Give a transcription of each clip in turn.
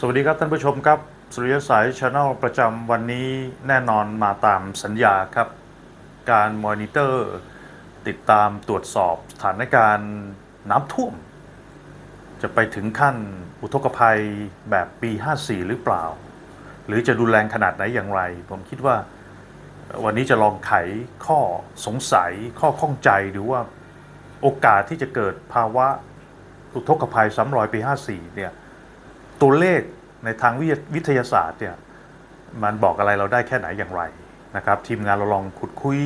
สวัสดีครับท่านผู้ชมครับ สุริยสายช n แนลประจำวันนี้แน่นอนมาตามสัญญาครับ การมอนิเตอร์ ติดตามตรวจสอบสถานการณ์น้ำท่วม จะไปถึงขั้นอุทกภัยแบบปี 54 หรือเปล่า หรือจะรุนแรงขนาดไหนอย่างไร ผมคิดว่าวันนี้จะลองไขข้อสงสัยข้อข้องใจดูว่าโอกาสที่จะเกิดภาวะอุทกภัยซ้ำรอยปี 54 เนี่ยตัวเลข ในทางวิทยาศาสตร์เนี่ยมันบอกอะไรเราได้แค่ไหนอย่างไรนะครับทีมงานเราลองขุดคุย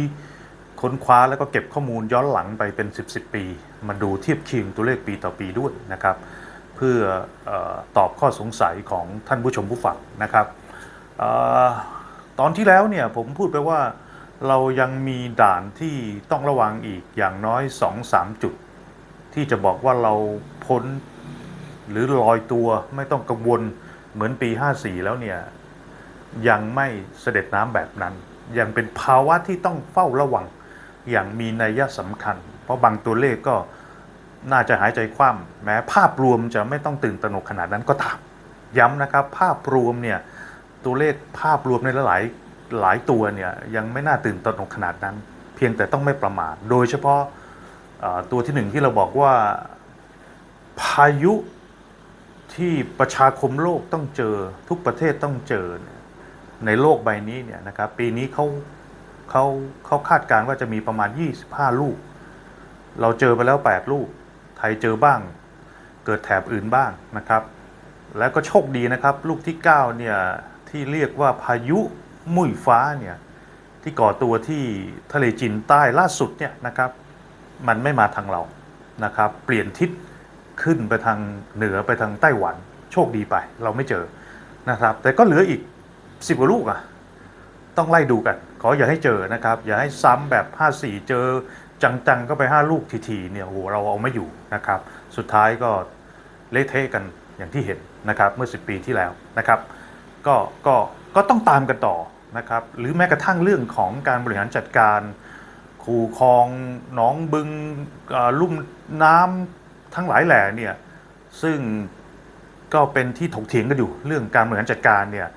ค้นคว้าแล้วก็เก็บข้อมูลย้อนหลังไปเป็น 10 10ปี มาดูเทียบเคียงตัวเลขปีต่อปีด้วยนะครับ เพื่อออตอบข้อสงสัยของท่านผู้ชมผู้ฟังนะครับออตอนที่แล้วเนี่ยผมพูดไปว่าเรายังมีด่านที่ต้องระวังอีกอย่างน้อย 2-3 จุด ที่จะบอกว่าเราพ้นหรือลอยตัวไม่ต้องกังวล เหมือนปี 54 แล้วเนี่ยยังไม่เสด็จน้ำแบบนั้น ยังเป็นภาวะที่ต้องเฝ้าระวังอย่างมีนัยสำคัญ เพราะบางตัวเลขก็น่าจะหายใจคว่ำแม้ภาพรวมจะไม่ต้องตื่นตระหนกขนาดนั้นก็ตาม ย้ำนะครับ ภาพรวมเนี่ยตัวเลขภาพรวมในหลายหลายตัวเนี่ยยังไม่น่าตื่นตระหนกขนาดนั้น เพียงแต่ต้องไม่ประมาทโดยเฉพาะตัวที่หนึ่งที่เราบอกว่าพายุ ที่ประชาคมโลกต้องเจอทุกประเทศต้องเจอเนี่ยในโลกใบนี้เนี่ยนะครับปีนี้เขาเขาเขาคาดการณ์ว่าจะมีประมาณ 25 ลูก เราเจอไปแล้ว 8 ลูก ไทยเจอบ้าง เกิดแถบอื่นบ้างนะครับ แล้วก็โชคดีนะครับ ลูกที่ 9 เนี่ย ที่เรียกว่าพายุมุ่ยฟ้าเนี่ย ที่ก่อตัวที่ทะเลจีนใต้ล่าสุดเนี่ยนะครับ มันไม่มาทางเรานะครับ เปลี่ยนทิศ ขึ้นไปทางเหนือไปทางไต้หวัน โชคดีไป เราไม่เจอนะครับ แต่ก็เหลืออีก 10กว่าลูกอะต้องไล่ดูกัน ขออย่าให้เจอนะครับ อย่าให้ซ้ำแบบ 54 เจอจังๆก็ไป 5 ลูกทีๆเนี่ยโอ้โหเราเอาไม่อยู่นะครับ สุดท้ายก็เละเทะกันอย่างที่เห็นนะครับเมื่อ 10 ปีที่แล้วนะครับ ก็ก็ก็ต้องตามกันต่อนะครับ หรือแม้กระทั่งเรื่องของการบริหารจัดการคูคลองหนองบึงลุ่มน้ำ ทั้งหลายแหล่เนี่ยซึ่งก็เป็นที่ถกเถียงกันอยู่เรื่องการบริหารจัดการเนี่ย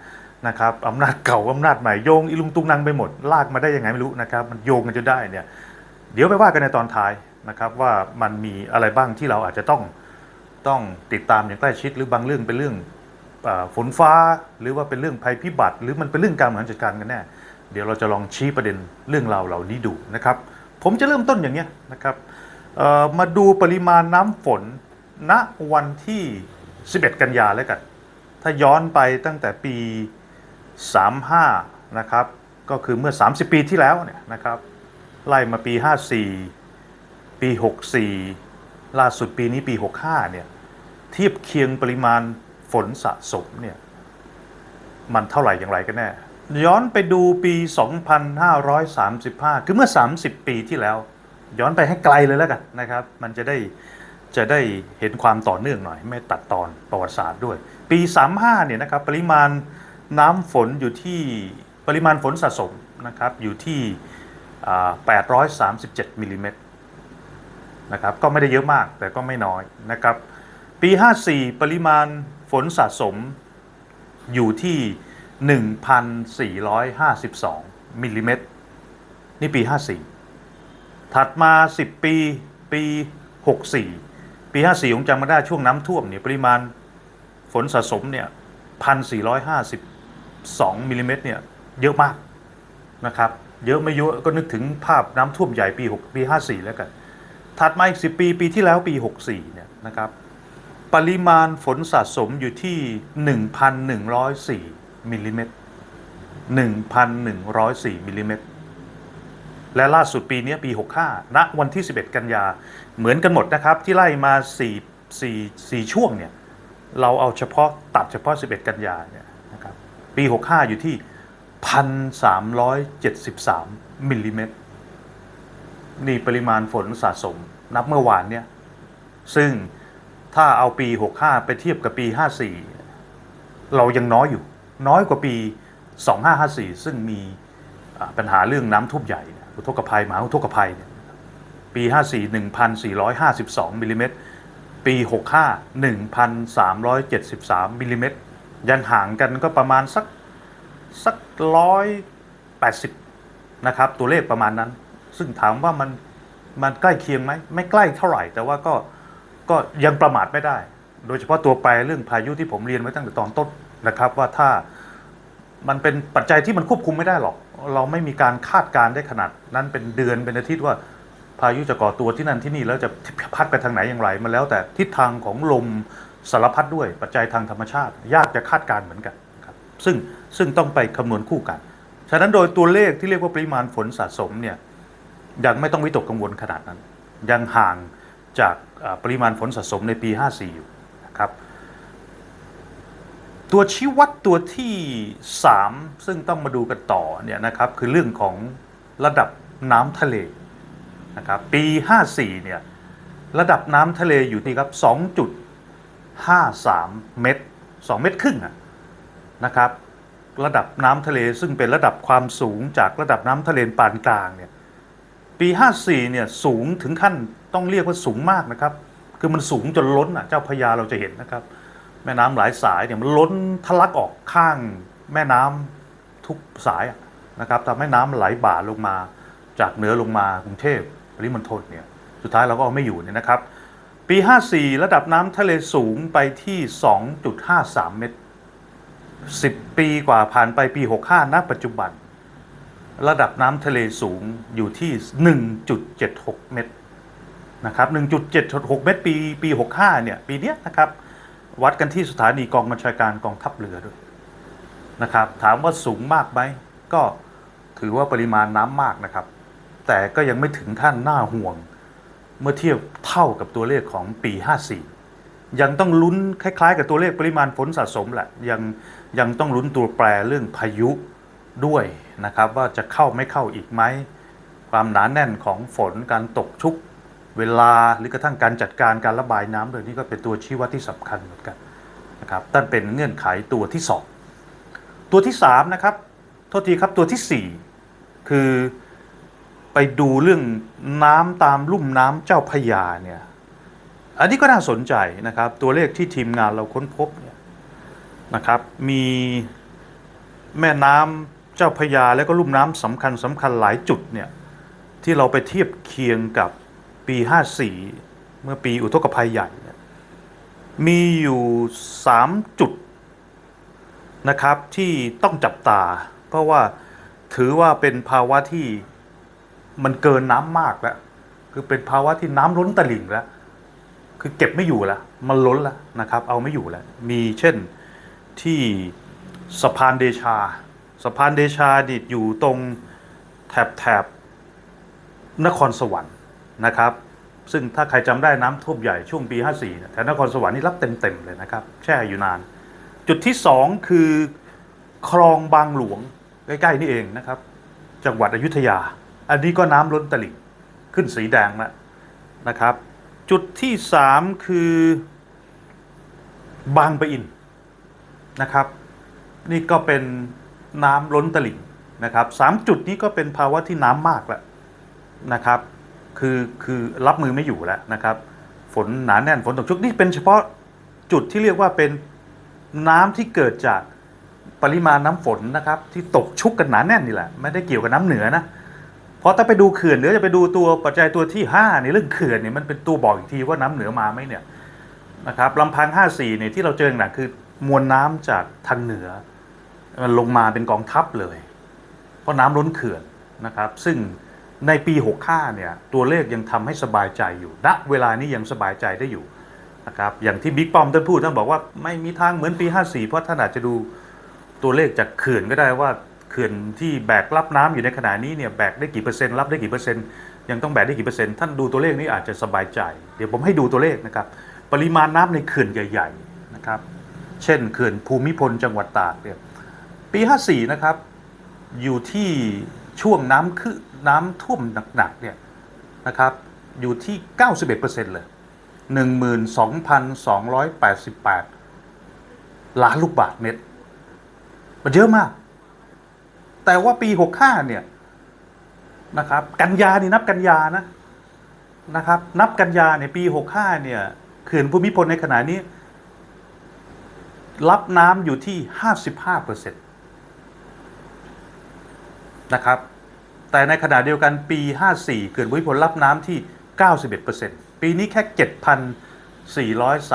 นะครับอำนาจเก่าอำนาจใหม่โยงอิลุงตุงนังไปหมด ลากมาได้ยังไงไม่รู้นะครับมันโยงกันจะได้เนี่ยเดี๋ยวไปว่ากันในตอนท้ายนะครับว่ามันมีอะไรบ้างที่เราอาจจะต้องต้องติดตามอย่างใกล้ชิดหรือบางเรื่องเป็นเรื่องฝนฟ้าหรือว่าเป็นเรื่องภัยพิบัติ หรือมันเป็นเรื่องการบริหารจัดการกันแน่เดี๋ยวเราจะลองชี้ประเด็นเรื่องราวเหล่านี้ดูนะครับ ผมจะเริ่มต้นอย่างเนี้ยนะครับ มาดูปริมาณน้ำฝนณวันที่ 11 กันยาแล้วกัน ถ้าย้อนไปตั้งแต่ปี 35 นะครับ ก็คือเมื่อ 30 ปีที่แล้วเนี่ยนะครับ ไล่มาปี 54 ปี 64 ล่าสุดปีนี้ปี 65 เนี่ย เทียบเคียงปริมาณฝนสะสมเนี่ย มันเท่าไหร่อย่างไรกันแน่ ย้อนไปดูปี 2535 คือเมื่อ 30 ปีที่แล้ว ย้อนไปให้ไกลเลยแล้วกันนะครับ มันจะได้จะได้เห็นความต่อเนื่องหน่อย ไม่ตัดตอนประวัติศาสตร์ด้วย ปี 35เนี่ยนะครับปริมาณน้ำฝนอยู่ที่ปริมาณฝนสะสมนะครับอยู่ที่อ่า837มิลลิเมตรนะครับก็ไม่ได้เยอะมากแต่ก็ไม่น้อยนะครับปี 54 ปริมาณฝนสะสมอยู่ที่ 1,452มิลลิเมตรนี่ปี 54 ถัดมา 10 ปีปี 64 ปี 54ผมจำมาได้ช่วงน้ำท่วมเนี่ยปริมาณฝนสะสมเนี่ย1,452มิลลิเมตรเนี่ยเยอะมากนะครับ เยอะไม่เยอะก็นึกถึงภาพน้ำท่วมใหญ่ปี 6 ปี 54 แล้วกัน ถัดมาอีก 10 ปีปีที่แล้วปี 64 เนี่ยนะครับ ปริมาณฝนสะสมอยู่ที่ 1,104มิลลิเมตร1,104มิลลิเมตร และล่าสุดปีนี้ปี 65ณวันที่ 11 กันยา เหมือนกันหมดนะครับ ที่ไล่มา 4 4 4 ช่วงเนี่ย เราเอาเฉพาะตัดเฉพาะ 11 กันยาเนี่ยนะครับปี 65 อยู่ที่ 1,373มิลลิเมตรนี่ปริมาณฝนสะสมนับเมื่อวานเนี่ย ซึ่งถ้าเอาปี 65 ไปเทียบกับปี 54 เรายังน้อยอยู่ น้อยกว่าปี 2554 ซึ่งมีปัญหาเรื่องน้ำท่วมใหญ่ อุทกภัยหมาอุทกภัยเนี่ยปี 54 1,452มิลลิเมตรปี 65 1,373มิลลิเมตรยังห่างกันก็ประมาณสักสักร้อยแปดสิบนะครับ ตัวเลขประมาณนั้น ซึ่งถามว่ามันมันใกล้เคียงไหมไม่ใกล้เท่าไหร่ แต่ว่าก็ก็ยังประมาทไม่ได้ โดยเฉพาะตัวแปรเรื่องพายุที่ผมเรียนไว้ตั้งแต่ตอนต้นนะครับ ว่าถ้า มันเป็นปัจจัยที่มันควบคุมไม่ได้หรอก เราไม่มีการคาดการณ์ได้ขนาด นั้นเป็นเดือนเป็นอาทิตย์ว่าพายุจะก่อตัวที่นั่นที่นี่แล้วจะพัดไปทางไหนอย่างไรมันแล้วแต่ทิศทางของลมสารพัดด้วยปัจจัยทางธรรมชาติ ยากจะคาดการเหมือนกันครับซึ่งซึ่งต้องไปคำนวณคู่กัน ฉะนั้นโดยตัวเลขที่เรียกว่าปริมาณฝนสะสมเนี่ยยังไม่ต้องวิตกกังวลขนาดนั้น ยังห่างจากปริมาณฝนสะสมในปี 54 อยู่นะครับ ตัวชี้วัดตัวที่ 3 ซึ่งต้องมาดูกันต่อเนี่ยนะครับคือเรื่องของระดับน้ำทะเลนะครับปี 54เนี่ยระดับน้ำทะเลอยู่ที่ครับ 2.53 เมตร 2 เมตรครึ่งะนะครับระดับน้ำทะเลซึ่งเป็นระดับความสูงจากระดับน้ำทะเลปานกลางเนี่ยปี 54เนี่ยสูงถึงขั้นต้องเรียกว่าสูงมากนะครับ คือมันสูงจนล้นอะเจ้าพระยาเราจะเห็นนะครับ แม่น้ำหลายสายเนี่ยมันล้นทะลักออกข้างแม่น้ำทุกสายนะครับทำให้น้ำไหลบ่าลงมาจากเหนือลงมากรุงเทพปริมณฑลเนี่ยสุดท้ายเราก็เอาไม่อยู่เนี่ยนะครับ ปี 54 ระดับน้ำทะเลสูงไปที่ 2.53 เมตร 10 ปีกว่าผ่านไปปี 65 ณ ปัจจุบัน ระดับน้ำทะเลสูงอยู่ที่ 1.76 เมตรนะครับ 1.76 เมตร ปี ปี 65 เนี่ย ปีเนี้ยนะครับ วัดกันที่สถานีกองบัญชาการกองทัพเรือด้วยนะครับ ถามว่าสูงมากไหมก็ถือว่าปริมาณน้ำมากนะครับ แต่ก็ยังไม่ถึงขั้นน่าห่วง เมื่อเทียบเท่ากับตัวเลขของปี 54 ยังต้องลุ้นคล้ายๆ กับตัวเลขปริมาณฝนสะสมแหละยังยังต้องลุ้นตัวแปรเรื่องพายุด้วยนะครับ ว่าจะเข้าไม่เข้าอีกไหมความหนาแน่นของฝนการตกชุก เวลาหรือกระทั่งการจัดการการระบายน้ำเลยนี่ก็เป็นตัวชี้วัดที่สำคัญเหมือนกันนะครับนั่นเป็นเงื่อนไขตัวที่สองตัวที่สามนะครับโทษทีครับตัวที่สี่คือไปดูเรื่องน้ำตามลุ่มน้ำเจ้าพยาเนี่ยอันนี้ก็น่าสนใจนะครับ ตัวเลขที่ทีมงานเราค้นพบเนี่ยนะครับมีแม่น้ำเจ้าพยาและก็ลุ่มน้ำสำคัญสำคัญหลายจุดเนี่ยที่เราไปเทียบเคียงกับ ปี 54 เมื่อปีอุทกภัยใหญ่ มีอยู่ 3 จุดนะครับที่ต้องจับตา เพราะว่าถือว่าเป็นภาวะที่มันเกินน้ำมากแล้ว คือเป็นภาวะที่น้ำล้นตลิ่งแล้ว คือเก็บไม่อยู่แล้ว มันล้นแล้วนะครับ เอาไม่อยู่แล้ว มีเช่นที่สะพานเดชาสะพานเดชาดิดอยู่ตรงแถบแถบนครสวรรค์ นะครับ ซึ่งถ้าใครจำได้น้ำท่วมใหญ่ช่วงปี 54นี่แถวนครสวรรค์นี่รับเต็มๆเลยนะครับ แช่อยู่นาน จุดที่สองคือคลองบางหลวงใกล้ๆนี่เองนะครับ จังหวัดอยุธยา อันนี้ก็น้ำล้นตลิ่งขึ้นสีแดงแล้วนะครับ จุดที่สามคือบางปะอินนะครับ นี่ก็เป็นน้ำล้นตลิ่งนะครับสามจุดนี้ก็เป็นภาวะที่น้ำมากแล้วนะครับ คือคือรับมือไม่อยู่แล้วนะครับ ฝนหนาแน่นฝนตกชุกนี่เป็นเฉพาะจุดที่เรียกว่าเป็นน้ำที่เกิดจากปริมาณน้ำฝนนะครับ ที่ตกชุกกันหนาแน่นนี่แหละ ไม่ได้เกี่ยวกับน้ำเหนือนะเพราะถ้าไปดูเขื่อนหรือจะไปดูตัวปัจจัยตัวที่ 5 ในเรื่องเขื่อนเนี่ยมันเป็นตัวบอกอีกทีว่าน้ำเหนือมาไหมเนี่ยนะครับลำพัง 54เนี่ยที่เราเจอหนักคือมวลน้ำจากทางเหนือมันลงมาเป็นกองทัพเลย เพราะน้ำล้นเขื่อนนะครับ ซึ่ง ในปี 65 เนี่ย ตัวเลขยังทำให้สบายใจอยู่ณเวลานี้ยังสบายใจได้อยู่นะครับ อย่างที่บิ๊กป้อมท่านพูดท่านบอกว่าไม่มีทางเหมือนปี 54 เพราะท่านอาจจะดูตัวเลขจากเขื่อนก็ได้ว่าเขื่อนที่แบกรับน้ำอยู่ในขณะนี้เนี่ยแบกได้กี่เปอร์เซ็นต์รับได้กี่เปอร์เซ็นต์ยังต้องแบกได้กี่เปอร์เซ็นต์ท่านดูตัวเลขนี้อาจจะสบายใจ เดี๋ยวผมให้ดูตัวเลขนะครับ ปริมาณน้ำในเขื่อนใหญ่ๆนะครับ เช่นเขื่อนภูมิพลจังหวัดตากเนี่ยปี 54 นะครับอยู่ที่ช่วงน้ำคือ น้ำท่วมหนักๆเนี่ยนะครับอยู่ที่ 91%เลย 12,288 ล้านลูกบาทเมตร มันเยอะมาก แต่ว่าปี 65 เนี่ยนะครับ กันยานี่นับกันยานะนะครับ นับกันยาเนี่ยปี 65 เนี่ยเขื่อนภูมิพลในขณะนี้ รับน้ำอยู่ที่ 55%นะครับ แต่ในขณะเดียวกันปี 54เกิดภูมิพลรับน้ำที่ 91%ปีนี้แค่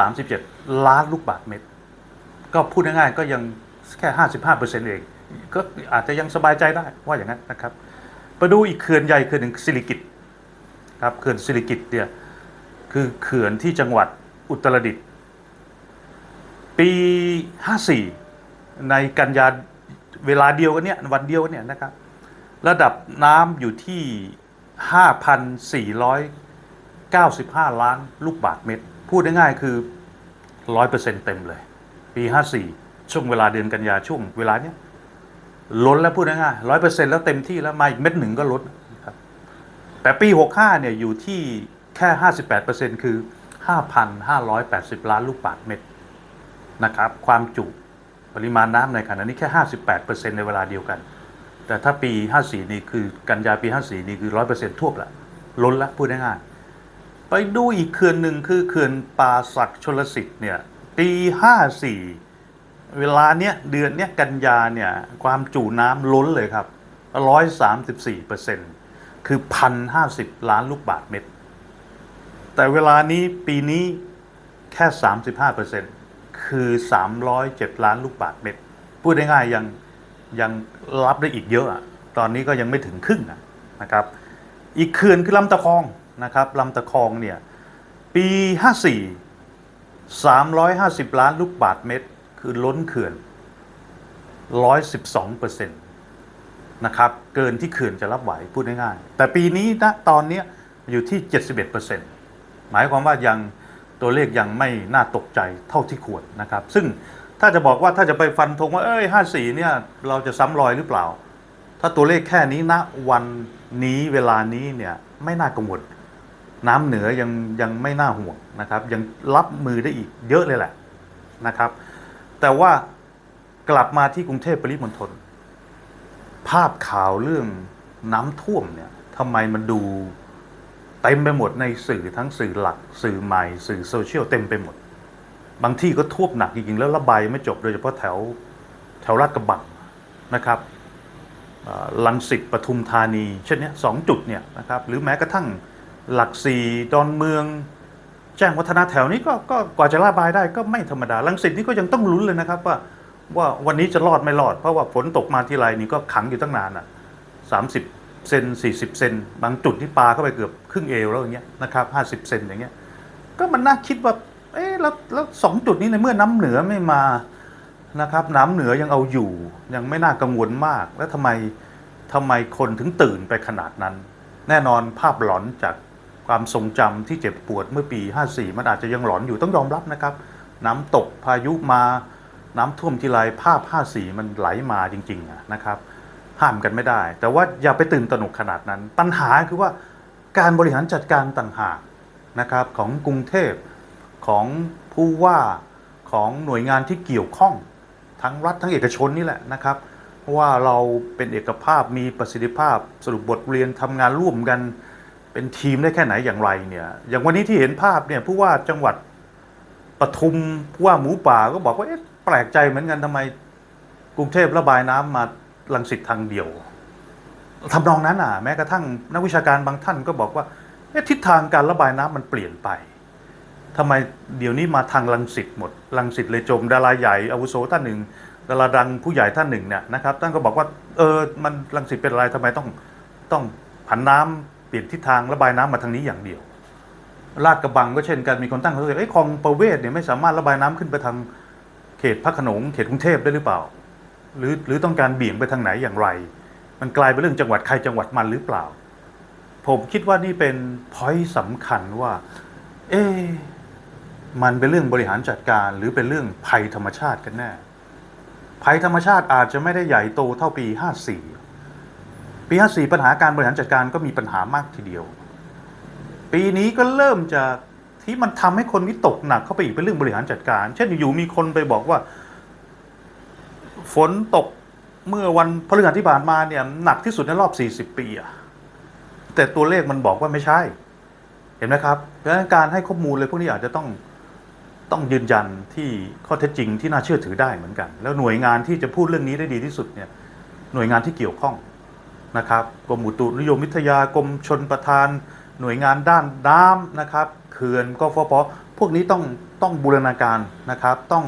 7,437 ล้านลูกบาศก์เมตร ก็พูดง่ายๆก็ยังแค่ 55%เอง ก็อาจจะยังสบายใจได้ว่าอย่างนั้นนะครับไปดูอีกเขื่อนใหญ่เขื่อนหนึ่งสิริกิตครับเขื่อนสิริกิตเนี่ยคือเขื่อนที่จังหวัดอุตรดิตถ์ปี 54 ในกันยาเวลาเดียวกันเนี่ยวันเดียวกันเนี่ยนะครับ ระดับน้ำอยู่ที่ 5,495 ล้านลูกบาศก์เมตร พูดง่ายๆคือ 100%เต็มเลย ปี 54 ช่วงเวลาเดือนกันยาช่วงเวลาเนี้ยล้นแล้วพูดง่ายๆร้อยเปอร์เซ็นต์แล้วเต็มที่แล้วมาอีกเม็ดหนึ่งก็ล้นครับแต่ปี 65 เนี่ยอยู่ที่แค่ 58%คือ 5,580 ล้านลูกบาศก์เมตรนะครับ ความจุปริมาณน้ำในขณะนี้แค่ 58%ในเวลาเดียวกัน แต่ถ้าปี 54 นี่คือกันยาปี 54 นี่คือ 100%ทั่วละล้นละพูดง่ายๆไปดูอีกเขื่อนหนึ่งคือเขื่อนป่าศักดิ์ชลสิทธิ์เนี่ยปี 54 เวลาเนี้ยเดือนเนี้ยกันยาเนี่ยความจุน้ำล้นเลยครับ 134%คือ 1,050 ล้านลูกบาศก์เมตร แต่เวลานี้ปีนี้แค่ 35%คือ 307 ล้านลูกบาศก์เมตร พูดง่ายๆยัง ยังรับได้อีกเยอะอะตอนนี้ก็ยังไม่ถึงครึ่งนะครับ อีกเขื่อนคือลำตะคองนะครับลำตะคองเนี่ยปี 54 350 ล้านลูกบาศก์เมตร คือล้นเขื่อน 112เปอร์เซ็นต์นะครับเกินที่เขื่อนจะรับไหวพูดง่ายๆแต่ปีนี้นะตอนนี้อยู่ที่ 71เปอร์เซ็นต์หมายความว่ายังตัวเลขยังไม่น่าตกใจเท่าที่ควรนะครับ ซึ่ง ถ้าจะบอกว่าถ้าจะไปฟันธงว่าเอ้ย54เนี่ยเราจะซ้ำรอยหรือเปล่า ถ้าตัวเลขแค่นี้ณวันนี้เวลานี้เนี่ยไม่น่ากังวลน้ำเหนือยังยังไม่น่าห่วงนะครับ ยังรับมือได้อีกเยอะเลยแหละนะครับ แต่ว่ากลับมาที่กรุงเทพปริมณฑลภาพข่าวเรื่องน้ำท่วมเนี่ยทำไมมันดูเต็มไปหมดในสื่อทั้งสื่อหลัก สื่อใหม่ สื่อโซเชียลเต็มไปหมด บางที่ก็ท่วมหนักจริงๆแล้วระบายไม่จบโดยเฉพาะแถวแถวลาดกระบังนะครับลังสิตปทุมธานี เช่นเนี้ยสองจุดเนี่ยนะครับหรือแม้กระทั่งหลักสี่ดอนเมือง แจ้งวัฒนะแถวนี้ก็ก็กว่าจะระบายได้ก็ไม่ธรรมดาลังสิตนี่ก็ยังต้องลุ้นเลยนะครับว่าว่าวันนี้จะรอดไม่รอด เพราะว่าฝนตกมาทีไรนี่ก็ขังอยู่ตั้งนานอะสามสิบเซนสี่สิบเซนบางจุดที่ปลาเข้าไปเกือบครึ่งเอวแล้วอย่างเงี้ยนะครับห้าสิบเซนอย่างเงี้ยก็มันน่าคิดว่า อ๊ะแล้วแล้วสองจุดนี้ในเมื่อน้ำเหนือไม่มานะครับ น้ำเหนือยังเอาอยู่ ยังไม่น่ากังวลมาก แล้วทำไมทำไมคนถึงตื่นไปขนาดนั้น แน่นอนภาพหลอนจากความทรงจำที่เจ็บปวดเมื่อปี 54 มันอาจจะยังหลอนอยู่ต้องยอมรับนะครับ น้ำตกพายุมาน้ำท่วมทีไรภาพ 54 มันไหลมาจริงๆนะครับห้ามกันไม่ได้ แต่ว่าอย่าไปตื่นตระหนกขนาดนั้น ปัญหาคือว่าการบริหารจัดการต่างหากนะครับของกรุงเทพ ของผู้ว่าของหน่วยงานที่เกี่ยวข้อง ทั้งรัฐทั้งเอกชนนี่แหละนะครับ ว่าเราเป็นเอกภาพมีประสิทธิภาพสรุปบทเรียนทำงานร่วมกัน เป็นทีมได้แค่ไหนอย่างไรเนี่ยอย่างวันนี้ที่เห็นภาพเนี่ยผู้ว่าจังหวัดปทุมผู้ว่าหมูป่าก็บอกว่าเอ๊ะแปลกใจเหมือนกันทำไมกรุงเทพระบายน้ำมาลังสิตทางเดียวทำนองนั้นอะแม้กระทั่งนักวิชาการบางท่านก็บอกว่าเอ๊ะทิศทางการระบายน้ำมันเปลี่ยนไป ทำไมเดี๋ยวนี้มาทางลังสิตหมดลังสิตเลยจมดาราใหญ่อาวุโสท่านหนึ่งดาราดังผู้ใหญ่ท่านหนึ่งเนี่ยนะครับท่านก็บอกว่าเออมันลังสิตเป็นอะไรทำไมต้องต้องผันน้ำเปลี่ยนทิศทางระบายน้ำมาทางนี้อย่างเดียวลาดกระบังก็เช่นกันมีคนตั้งข้อสังเกตเอ้คลองประเวศเนี่ยไม่สามารถระบายน้ำขึ้นไปทางเขตพระขนงเขตกรุงเทพได้หรือเปล่า หรือหรือต้องการเบี่ยงไปทางไหนอย่างไร มันกลายเป็นเรื่องจังหวัดใครจังหวัดมันหรือเปล่า ผมคิดว่านี่เป็นพอยต์สำคัญว่า เอ๊ มันเป็นเรื่องบริหารจัดการ หรือเป็นเรื่องภัยธรรมชาติกันแน่ ภัยธรรมชาติอาจจะไม่ได้ใหญ่โตเท่าปี 54 ปี 54 ปัญหาการบริหารจัดการก็มีปัญหามากทีเดียว ปีนี้ก็เริ่มจากที่มันทำให้คนวิตกหนักเข้าไปอีกเป็นเรื่องบริหารจัดการ เช่นอยู่มีคนไปบอกว่า ฝนตกเมื่อวันพฤหัสที่ผ่านมาเนี่ยหนักที่สุดในรอบ 40 ปีอะแต่ตัวเลขมันบอกว่าไม่ใช่ เห็นไหมครับดังนั้นการให้ข้อมูลเลยพวกนี้อาจจะต้อง ต้องยืนยันที่ข้อเท็จจริงที่น่าเชื่อถือได้เหมือนกัน แล้วหน่วยงานที่จะพูดเรื่องนี้ได้ดีที่สุดเนี่ยหน่วยงานที่เกี่ยวข้องนะครับกรมอุตุนิยมวิทยากรมชนประทาน หน่วยงานด้านน้ำนะครับเขื่อนกฟผพวกนี้ต้องต้องบูรณาการนะครับ ต้อง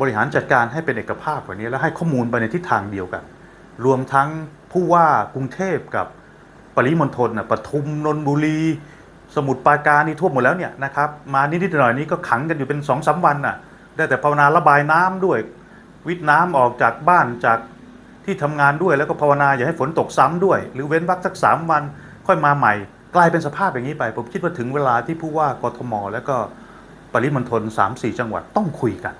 บริหารจัดการให้เป็นเอกภาพกว่านี้ แล้วให้ข้อมูลไปในทิศทางเดียวกัน รวมทั้งผู้ว่ากรุงเทพกับปริมณฑลนะปทุมนนทบุรี สมุทรปาการนี่ท่วมหมดแล้วเนี่ยนะครับมานิดๆหน่อยนี้ก็ขังกันอยู่เป็นสองสามวันน่ะได้แต่ภาวนาระบายน้ำด้วย วิทน้ำออกจากบ้านจากที่ทำงานด้วยแล้วก็ภาวนาอย่าให้ฝนตกซ้ำด้วย หรือเว้นวักสักสามวันค่อยมาใหม่ กลายเป็นสภาพอย่างนี้ไป ผมคิดว่าถึงเวลาที่ผู้ว่ากทม แล้วก็ปริมณฑลสามสี่จังหวัดต้องคุยกัน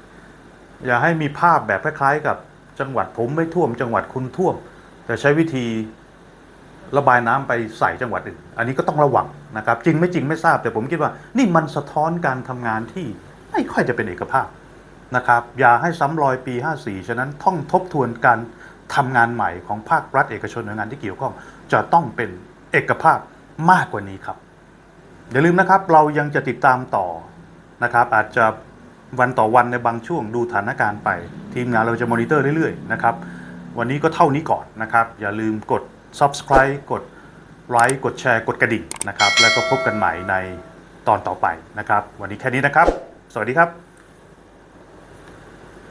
อย่าให้มีภาพแบบคล้ายๆ กับจังหวัดผมไม่ท่วม จังหวัดคุณท่วม แต่ใช้วิธี ระบายน้ำไปใส่จังหวัดอื่น อันนี้ก็ต้องระวังนะครับ จริงไม่จริงไม่ทราบแต่ผมคิดว่า นี่มันสะท้อนการทำงานที่ไม่ค่อยจะเป็นเอกภาพนะครับ อย่าให้ซ้ำรอยปี 54 ฉะนั้นต้องทบทวนการทำงานใหม่ของภาครัฐเอกชนหน่วยงานที่เกี่ยวข้อง จะต้องเป็นเอกภาพมากกว่านี้ครับ อย่าลืมนะครับเรายังจะติดตามต่อนะครับ อาจจะวันต่อวันในบางช่วงดูสถานการณ์ไป ทีมงานเราจะมอนิเตอร์เรื่อยๆนะครับวันนี้ก็เท่านี้ก่อนนะครับ อย่าลืมกด subscribe กดไลค์กดแชร์กดกระดิ่งนะครับ แล้วก็พบกันใหม่ในตอนต่อไปนะครับ วันนี้แค่นี้นะครับ สวัสดีครับ